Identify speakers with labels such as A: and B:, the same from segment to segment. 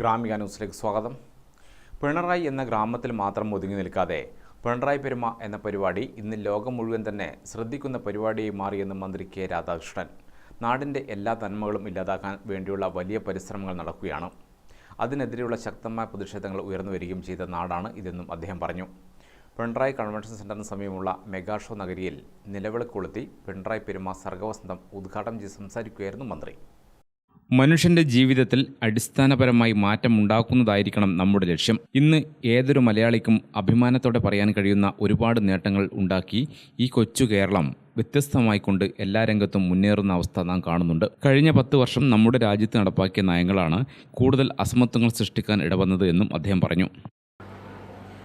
A: ഗ്രാമിക ന്യൂസിലേക്ക് സ്വാഗതം. പിണറായി എന്ന ഗ്രാമത്തിൽ മാത്രം ഒതുങ്ങി നിൽക്കാതെ പിണറായി പെരുമ എന്ന പരിപാടി ഇന്ന് ലോകം മുഴുവൻ തന്നെ ശ്രദ്ധിക്കുന്ന പരിപാടിയായി മാറിയെന്ന് മന്ത്രി കെ രാധാകൃഷ്ണൻ. നാടിന്റെ എല്ലാ തന്മകളും ഇല്ലാതാക്കാൻ വേണ്ടിയുള്ള വലിയ പരിശ്രമങ്ങൾ നടക്കുകയാണ്. അതിനെതിരെയുള്ള ശക്തമായ പ്രതിഷേധങ്ങൾ ഉയർന്നു വരികയും ചെയ്ത നാടാണ് ഇതെന്നും അദ്ദേഹം പറഞ്ഞു. പിണറായി കൺവെൻഷൻ സെന്ററിന് സമീപമുള്ള മെഗാഷോ നഗരിയിൽ നിലവിളക്ക് കൊളുത്തി പിണറായി പെരുമ സർഗവസന്തം ഉദ്ഘാടനം ചെയ്ത് സംസാരിക്കുകയായിരുന്നു മന്ത്രി. മനുഷ്യന്റെ ജീവിതത്തിൽ അടിസ്ഥാനപരമായി മാറ്റം ഉണ്ടാക്കുന്നതായിരിക്കണം നമ്മുടെ ലക്ഷ്യം. ഇന്ന് ഏതൊരു മലയാളിക്കും അഭിമാനത്തോടെ പറയാൻ കഴിയുന്ന ഒരുപാട് നേട്ടങ്ങൾ ഉണ്ടാക്കി ഈ കൊച്ചു കേരളം വ്യത്യസ്തമായിക്കൊണ്ട് എല്ലാ രംഗത്തും മുന്നേറുന്ന അവസ്ഥ നാം കാണുന്നുണ്ട്. കഴിഞ്ഞ പത്ത് വർഷം നമ്മുടെ രാജ്യത്ത് നടപ്പാക്കിയ നയങ്ങളാണ് കൂടുതൽ അസമത്വങ്ങൾ സൃഷ്ടിക്കാൻ ഇടവന്നത് എന്നും അദ്ദേഹം പറഞ്ഞു.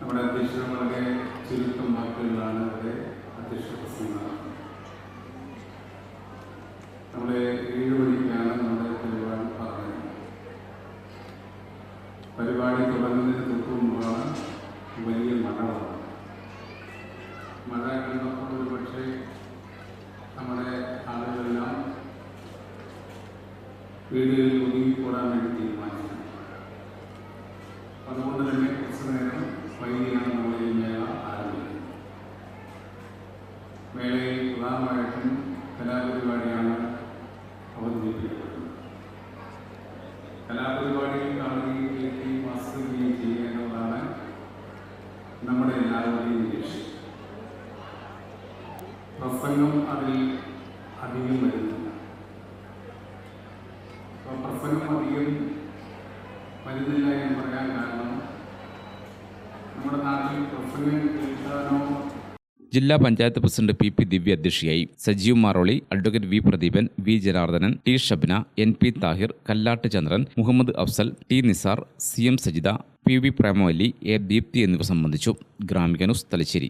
B: നമ്മുടെ പരിപാടി തുടങ്ങുന്നതിന് തൊട്ട് മുമ്പാണ് വലിയ മഴ വന്നത്. മഴ കണ്ടപ്പോൾ ഒരു പക്ഷേ നമ്മുടെ ആളുകളെല്ലാം വീടുകളിൽ ഒതുങ്ങിക്കൂടാൻ വേണ്ടി തീരുമാനിച്ചു. അതുകൊണ്ട് തന്നെ കുറച്ച് നേരം വൈകിയാണ് നമ്മൾ ഈ മേള ആരംഭിക്കുന്നത്. മേളയിൽ പ്രധാനമായിട്ടും കലാപരിപാടിയാണ് അവതരിപ്പിക്കപ്പെടുന്നത് പ്രസംഗം അതിൽ അധികം വരുന്നില്ല. അപ്പോൾ പ്രസംഗം അധികം വരുന്നില്ല എന്ന് പറയാൻ കാരണം നമ്മുടെ നാട്ടിൽ പ്രസംഗം കേൾക്കാനോ
A: ജില്ലാ panchayat president P P Divya അധ്യക്ഷയായി Sajeev Maroli advocate V Pradeepan V Janardhanan T Shabna N P Thahir Kallatt Chandran Muhammad Afsal T Nisar C M Sajitha P V Premavalli A Deepthi എന്നിവർ സംബന്ധിച്ചു. Gramika news Thalassery.